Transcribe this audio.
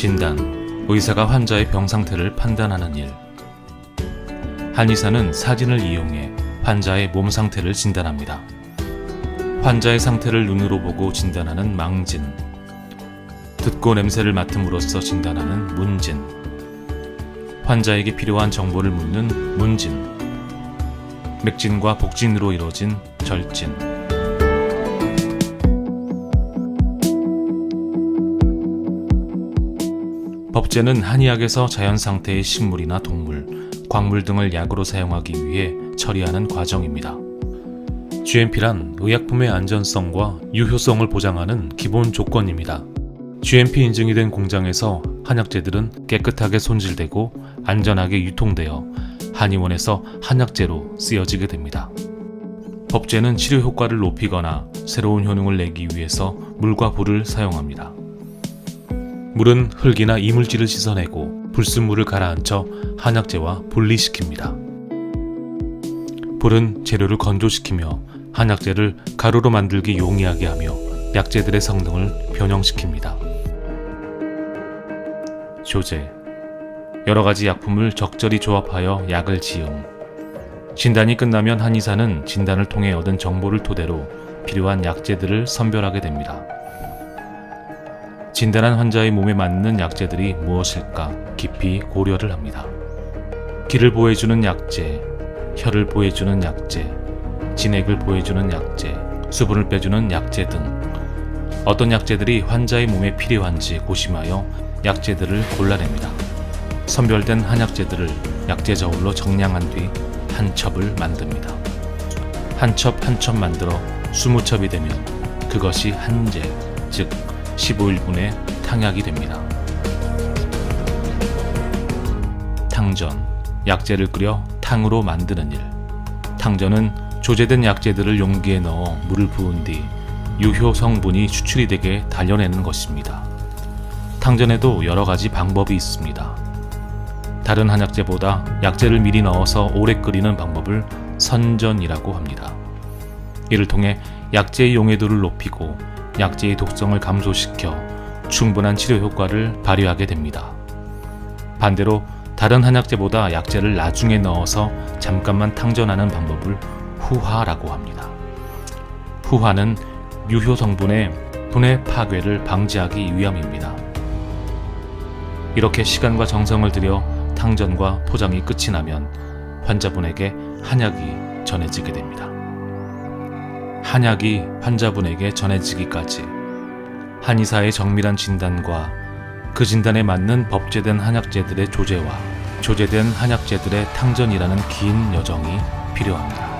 진단, 의사가 환자의 병 상태를 판단하는 일. 한의사는 사진을 이용해 환자의 몸 상태를 진단합니다. 환자의 상태를 눈으로 보고 진단하는 망진. 듣고 냄새를 맡음으로써 진단하는 문진. 환자에게 필요한 정보를 묻는 문진. 맥진과 복진으로 이루어진 절진. 법제는 한의학에서 자연 상태의 식물이나 동물, 광물 등을 약으로 사용하기 위해 처리하는 과정입니다. GMP란 의약품의 안전성과 유효성을 보장하는 기본 조건입니다. GMP 인증이 된 공장에서 한약재들은 깨끗하게 손질되고 안전하게 유통되어 한의원에서 한약재로 쓰여지게 됩니다. 법제는 치료 효과를 높이거나 새로운 효능을 내기 위해서 물과 불을 사용합니다. 물은 흙이나 이물질을 씻어내고 불순물을 가라앉혀 한약재와 분리시킵니다. 불은 재료를 건조시키며 한약재를 가루로 만들기 용이하게 하며 약재들의 성능을 변형시킵니다. 조제 여러 가지 약품을 적절히 조합하여 약을 지음. 진단이 끝나면 한의사는 진단을 통해 얻은 정보를 토대로 필요한 약재들을 선별하게 됩니다. 진단한 환자의 몸에 맞는 약재들이 무엇일까 깊이 고려를 합니다. 기를 보해주는 약재, 혀를 보해주는 약재, 진액을 보해주는 약재, 수분을 빼주는 약재 등 어떤 약재들이 환자의 몸에 필요한지 고심하여 약재들을 골라냅니다. 선별된 한약재들을 약재 저울로 정량한 뒤 한 첩을 만듭니다. 한 첩 한 첩 만들어 20첩이 되면 그것이 한제, 즉 15일분의 탕약이 됩니다. 탕전, 약재를 끓여 탕으로 만드는 일. 탕전은 조제된 약재들을 용기에 넣어 물을 부은 뒤 유효 성분이 추출이 되게 달려내는 것입니다. 탕전에도 여러 가지 방법이 있습니다. 다른 한약재보다 약재를 미리 넣어서 오래 끓이는 방법을 선전이라고 합니다. 이를 통해 약재의 용해도를 높이고 약재의 독성을 감소시켜 충분한 치료 효과를 발휘하게 됩니다. 반대로 다른 한약재보다 약재를 나중에 넣어서 잠깐만 탕전하는 방법을 후화라고 합니다. 후화는 유효 성분의 분해 파괴를 방지하기 위함입니다. 이렇게 시간과 정성을 들여 탕전과 포장이 끝이 나면 환자분에게 한약이 전해지게 됩니다. 한약이 환자분에게 전해지기까지 한의사의 정밀한 진단과 그 진단에 맞는 법제된 한약재들의 조제와 조제된 한약재들의 탕전이라는 긴 여정이 필요합니다.